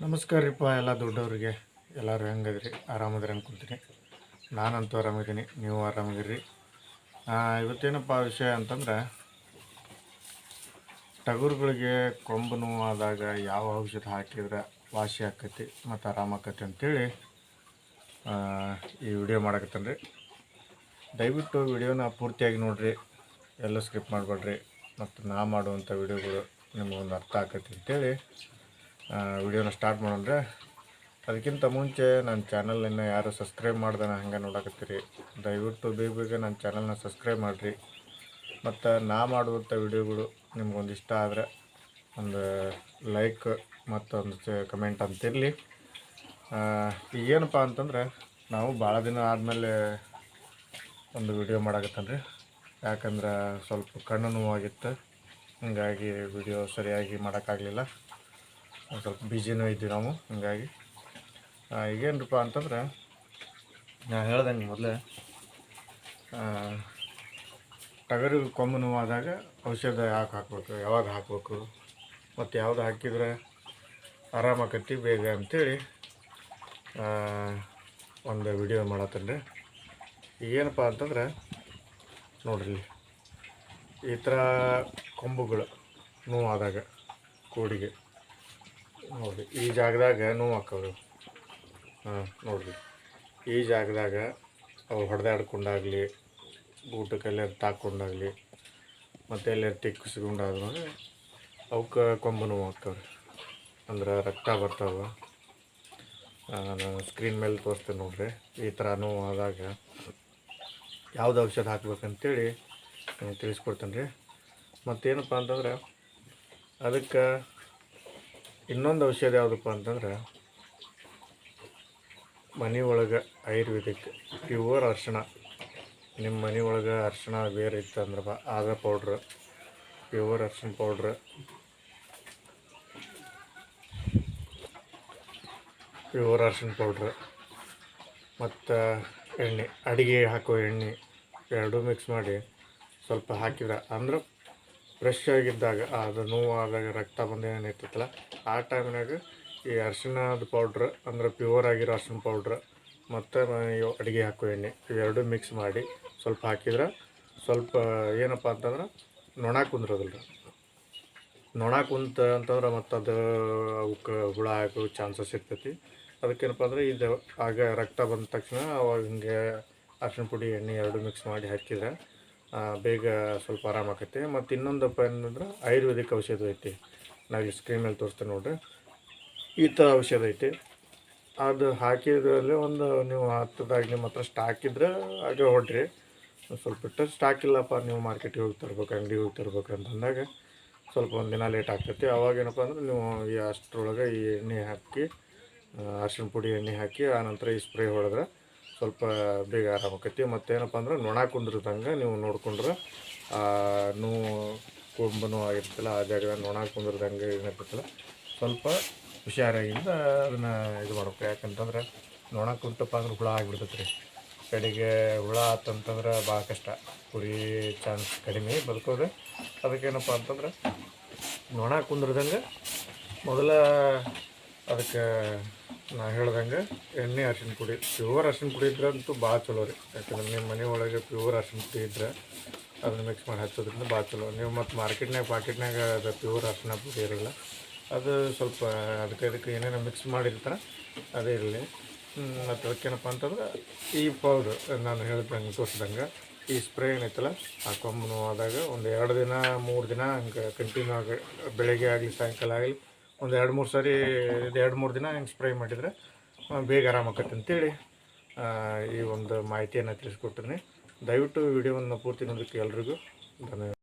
ನಮಸ್ಕಾರ ರೀಪ್ಪ ಎಲ್ಲ ದೊಡ್ಡವ್ರಿಗೆ. ಎಲ್ಲರೂ ಹೆಂಗದ್ರಿ? ಆರಾಮದ್ರಿ ಅನ್ಕೊತೀನಿ. ನಾನಂತೂ ಆರಾಮಿದ್ದೀನಿ. ನೀವು ಆರಾಮಿದ್ದೀರಿ? ಇವತ್ತೇನಪ್ಪ ವಿಷಯ ಅಂತಂದ್ರೆ ಟಗರುಗಳಿಗೆ ಕೊಂಬು ಆದಾಗ ಯಾವ ಔಷಧ ಹಾಕಿದ್ರೆ ವಾಸಿ ಆಕತಿ ಮತ್ತು ಆರಾಮಾಕತಿ ಅಂತೇಳಿ ಆ, ಈ ವಿಡಿಯೋ ಮಾಡಕತ್ತೇನೆ ದಯವಿಟ್ಟು ವಿಡಿಯೋನ ಪೂರ್ತಿಯಾಗಿ ನೋಡಿರಿ. ಎಲ್ಲ ಸ್ಕಿಪ್ ಮಾಡಬೇಡ್ರಿ. ಮತ್ತು ನಾ ಮಾಡುವಂಥ ವಿಡಿಯೋಗಳು ನಿಮಗೊಂದು ಅರ್ಥ ಆಕತಿ ಅಂತೇಳಿ ವಿಡಿಯೋನ ಸ್ಟಾರ್ಟ್ ಮಾಡೋಣ್ರೆ ಅದಕ್ಕಿಂತ ಮುಂಚೆ ನನ್ನ ಚಾನಲನ್ನು ಯಾರು ಸಬ್ಸ್ಕ್ರೈಬ್ ಮಾಡ್ದಾನ ಹಂಗೆ ನೋಡಕತ್ತೀರಿ, ದಯವಿಟ್ಟು ಬೇಗ ಬೇಗ ನನ್ನ ಚಾನಲ್ನ ಸಬ್ಸ್ಕ್ರೈಬ್ ಮಾಡಿರಿ. ಮತ್ತು ನಾ ಮಾಡುವಂಥ ವಿಡಿಯೋಗಳು ನಿಮ್ಗೊಂದು ಇಷ್ಟ ಆದರೆ ಒಂದು ಲೈಕ್ ಮತ್ತು ಒಂದು ಕಮೆಂಟ್ ಅಂತಿರಲಿ. ಏನಪ್ಪ ಅಂತಂದ್ರೆ, ನಾವು ಭಾಳ ದಿನ ಆದಮೇಲೆ ಒಂದು ವಿಡಿಯೋ ಮಾಡಾಕತ್ತೇನೆ ರೀ ಯಾಕಂದ್ರೆ ಸ್ವಲ್ಪ ಕಣ್ಣು ನೋವಾಗಿತ್ತು, ಹೀಗಾಗಿ ವಿಡಿಯೋ ಸರಿಯಾಗಿ ಮಾಡೋಕ್ಕಾಗಲಿಲ್ಲ. ಒಂದು ಸ್ವಲ್ಪ ಬಿಜಿನೂ ಇದ್ವಿ ನಾವು, ಹೀಗಾಗಿ. ಈಗೇನಪ್ಪ ಅಂತಂದ್ರೆ, ನಾ ಹೇಳ್ದಂಗೆ ಮೊದಲೇ ಟಗರು ಕೊಂಬು ನೋವಾದಾಗ ಔಷಧ ಯಾಕೆ ಹಾಕ್ಬೇಕು, ಯಾವಾಗ ಹಾಕ್ಬೇಕು, ಮತ್ತು ಯಾವುದು ಹಾಕಿದ್ರೆ ಆರಾಮಾಕತ್ತಿ ಬೇಗ ಅಂಥೇಳಿ ಒಂದು ವಿಡಿಯೋ ಮಾಡತ್ತೇನೆ ರೀ ಏನಪ್ಪ ಅಂತಂದ್ರೆ, ನೋಡ್ರಿ, ಈ ಥರ ಕೊಂಬುಗಳು ನೋವಾದಾಗ ಕೂಡಿಗೆ ನೋಡಿರಿ ಈ ಜಾಗದಾಗ ನೋವು ಹಾಕವ್ರಿ ಹಾಂ, ನೋಡಿರಿ. ಈ ಜಾಗದಾಗ ಅವು ಹೊಡೆದಾಡ್ಕೊಂಡಾಗಲಿ ಊಟಕ್ಕೆ ಎಲ್ಲಾರು ತಾಕೊಂಡಾಗಲಿ ಮತ್ತು ಎಲ್ಲಾರು ತಿಕ್ಕಿಸ್ಕೊಂಡಾದ್ರೂ ಅವಕ್ಕೆ ಕೊಂಬು ನೋವು ಹಾಕ್ತವ್ರಿ ಅಂದ್ರೆ ರಕ್ತ ಬರ್ತಾವೆ. ನಾನು ಸ್ಕ್ರೀನ್ ಮೇಲೆ ತೋರಿಸ್ತೇನೆ ನೋಡ್ರಿ. ಈ ಥರ ನೋವು ಆದಾಗ ಯಾವ್ದು ಔಷಧ ಹಾಕ್ಬೇಕಂತೇಳಿ ತಿಳಿಸ್ಕೊಡ್ತೇನೆ ರೀ ಮತ್ತೇನಪ್ಪ ಅಂತಂದ್ರೆ, ಅದಕ್ಕೆ ಇನ್ನೊಂದು ಔಷಧ ಯಾವುದಪ್ಪ ಅಂತಂದ್ರೆ ಮನೆ ಒಳಗೆ ಆಯುರ್ವೇದಿಕ್ ಪ್ಯೂರ್ ಅರ್ಶಿಣ. ನಿಮ್ಮ ಮನೆ ಒಳಗೆ ಅರ್ಶಿಣ ಬೇರೆ ಇತ್ತು ಅಂದ್ರೆ ಬಾ ಆದ ಪೌಡ್ರ್ ಪ್ಯೂರ್ ಅರ್ಶಿಣ ಪೌಡ್ರ್ ಪ್ಯೂರ್ ಅರ್ಶಿಣ ಪೌಡ್ರ್ ಮತ್ತು ಎಣ್ಣೆ, ಅಡಿಗೆ ಹಾಕೋ ಎಣ್ಣೆ ಎರಡೂ ಮಿಕ್ಸ್ ಮಾಡಿ ಸ್ವಲ್ಪ ಹಾಕಿದ್ರೆ ಅಂದ್ರೆ ಫ್ರೆಶ್ ಆಗಿದ್ದಾಗ ಅದು ನೋವಾದಾಗ ರಕ್ತ ಬಂದು ಏನಿರ್ತೈತಲ್ಲ ಆ ಟೈಮ್ನಾಗ ಈ ಅರಿಶಿಣದ ಪೌಡ್ರ್ ಅಂದ್ರೆ ಪ್ಯೂರ್ ಆಗಿರೋ ಅರಿಶಿಣ ಪೌಡ್ರ್ ಮತ್ತು ಅಡುಗೆ ಹಾಕೋ ಎಣ್ಣೆ, ಇವೆರಡು ಮಿಕ್ಸ್ ಮಾಡಿ ಸ್ವಲ್ಪ ಹಾಕಿದ್ರೆ ಸ್ವಲ್ಪ, ಏನಪ್ಪ ಅಂತಂದ್ರೆ ನೊಣ ಕುಂದ್ರೋದಿಲ್ಲ ನೊಣ ಕುಂತ ಅಂತಂದ್ರೆ ಮತ್ತು ಅದು ಅವಕ್ಕೆ ಹುಳ ಹಾಕೋ ಚಾನ್ಸಸ್ ಇರ್ತೈತಿ. ಅದಕ್ಕೇನಪ್ಪ ಅಂದ್ರೆ ಇದು ಆಗ ರಕ್ತ ಬಂದ ತಕ್ಷಣ ಅವಾಗ ಹಿಂಗೆ ಅರಿಶಿಣ ಪುಡಿ ಎಣ್ಣೆ ಎರಡು ಮಿಕ್ಸ್ ಮಾಡಿ ಹಾಕಿದ್ರೆ ಬೇಗ ಸ್ವಲ್ಪ ಆರಾಮಾಕೈತಿ ಮತ್ತು ಇನ್ನೊಂದಪ್ಪ ಏನಂದ್ರೆ ಆಯುರ್ವೇದಿಕ್ ಔಷಧ ಐತಿ. ನಾವು ಈ ಸ್ಕ್ರೀನ್ ಮೇಲೆ ತೋರಿಸ್ತೇನೆ ನೋಡ್ರಿ. ಈ ಥರ ಔಷಧ ಐತಿ. ಅದು ಹಾಕಿದ್ರಲ್ಲಿ ಒಂದು ನೀವು ಹತ್ತದಾಗ ನಿಮ್ಮ ಹತ್ರ ಸ್ಟಾಕ್ ಇದ್ರೆ ಹಾಗೆ ಹೊಡ್ರಿ. ಸ್ವಲ್ಪ ಇಟ್ಟು ಸ್ಟಾಕ್ ಇಲ್ಲಪ್ಪ, ನೀವು ಮಾರ್ಕೆಟಿಗೆ ಹೋಗಿ ತರ್ಬೇಕು, ಅಂಗಡಿಗೆ ಹೋಗಿ ತರ್ಬೇಕು ಅಂತಂದಾಗ ಸ್ವಲ್ಪ ಒಂದು ದಿನ ಲೇಟ್ ಆಗ್ತೈತಿ. ಅವಾಗ ಏನಪ್ಪ ಅಂದ್ರೆ ನೀವು ಈ ಅಷ್ಟರೊಳಗೆ ಈ ಎಣ್ಣೆ ಹಾಕಿ ಅರ್ಶಿನ ಪುಡಿ ಎಣ್ಣೆ ಹಾಕಿ ಆನಂತರ ಈ ಸ್ಪ್ರೇ ಹೊಡೆದ್ರೆ ಸ್ವಲ್ಪ ಬೇಗ ಆರಾಮಾಕೈತಿ ಮತ್ತೇನಪ್ಪ ಅಂದ್ರೆ ನೊಣ ಕುಂದಿರ್ದಂಗೆ ನೀವು ನೋಡ್ಕೊಂಡ್ರೆ ನೋವು ಕೊಂಬನೂ ಆಗಿರ್ತಲ್ಲ, ಆ ಜಾಗದಾಗ ನೊಣ ಕುಂದಿರ್ದಂಗೆ ಏನಾಗ್ತಲ್ಲ ಸ್ವಲ್ಪ ಹುಷಾರಾಗಿಂದ ಅದನ್ನು ಇದು ಮಾಡ್ಬೇಕು. ಯಾಕಂತಂದ್ರೆ ನೊಣ ಕುಂತಪ್ಪ ಅಂದ್ರೆ ಹುಳ ಆಗಿಬಿಡ್ತೈತೆ ರೀ. ಕಡೆಗೆ ಹುಳ ಆತಂತಂದ್ರೆ ಭಾಳ ಕಷ್ಟ. ಕುರಿ ಚಾನ್ಸ್ ಕಡಿಮೆ. ಬದುಕೋದು ಅದಕ್ಕೇನಪ್ಪ ಅಂತಂದ್ರೆ ನೊಣ ಕುಂದ್ರದಂಗೆ ಮೊದಲ ಅದಕ್ಕೆ ನಾ ಹೇಳ್ದಂಗೆ ಎಣ್ಣೆ ಅರ್ಶಿನ ಪುಡಿ ಪ್ಯೂರ್ ಅರ್ಶಿನ ಪುಡಿ ಇದ್ರೆ ಅಂತೂ ಭಾಳ ಚಲೋ ರೀ. ಯಾಕಂದ್ರೆ ನಿಮ್ಮ ಮನೆ ಒಳಗೆ ಪ್ಯೂರ್ ಅರ್ಶಿನ ಪುಡಿ ಇದ್ರೆ ಅದನ್ನ ಮಿಕ್ಸ್ ಮಾಡಿ ಹಚ್ಚೋದ್ರಿಂದ ಭಾಳ ಚಲೋ. ನೀವು ಮತ್ತು ಮಾರ್ಕೆಟ್ನಾಗ ಪಾಕೆಟ್ನಾಗ ಅದು ಪ್ಯೂರ್ ಅರ್ಶಿನ ಪುಡಿ ಇರಲ್ಲ, ಅದು ಸ್ವಲ್ಪ ಅದಕ್ಕೆ ಅದಕ್ಕೆ ಏನೇನೋ ಮಿಕ್ಸ್ ಮಾಡಿರ್ತಾರೆ, ಅದೇ ಇರಲಿ. ಮತ್ತು ಅದಕ್ಕೇನಪ್ಪ ಅಂತಂದ್ರೆ ಈ ಪೌಡ್ರ್ ನಾನು ಹೇಳ್ದಂಗೆ ತೋರಿಸ್ದಂಗೆ ಈ ಸ್ಪ್ರೇ ಏನೈತಲ್ಲ, ಆ ಕೊಂಬನು ಆದಾಗ ಒಂದು ಎರಡು ದಿನ, ಮೂರು ದಿನ ಹಂಗೆ ಕಂಟಿನ್ಯೂ ಆಗಿ ಬೆಳಗ್ಗೆ ಆಗಲಿ, ಸಾಯಂಕಾಲ ಆಗಲಿ ಒಂದು ಎರಡು ಮೂರು ಸಾರಿ ಎರಡು ಮೂರು ದಿನ ಹಿಂಗೆ ಸ್ಪ್ರೇ ಮಾಡಿದರೆ ಬೇಗ ಆರಾಮಾಗತ್ತೆ ಅಂತೇಳಿ ಈ ಒಂದು ಮಾಹಿತಿಯನ್ನು ತಿಳಿಸ್ಕೊಟ್ಟಿನಿ ದಯವಿಟ್ಟು ವಿಡಿಯೋವನ್ನು ಪೂರ್ತಿ ನೋಡೋಕ್ಕೆ ಎಲ್ರಿಗೂ ಧನ್ಯ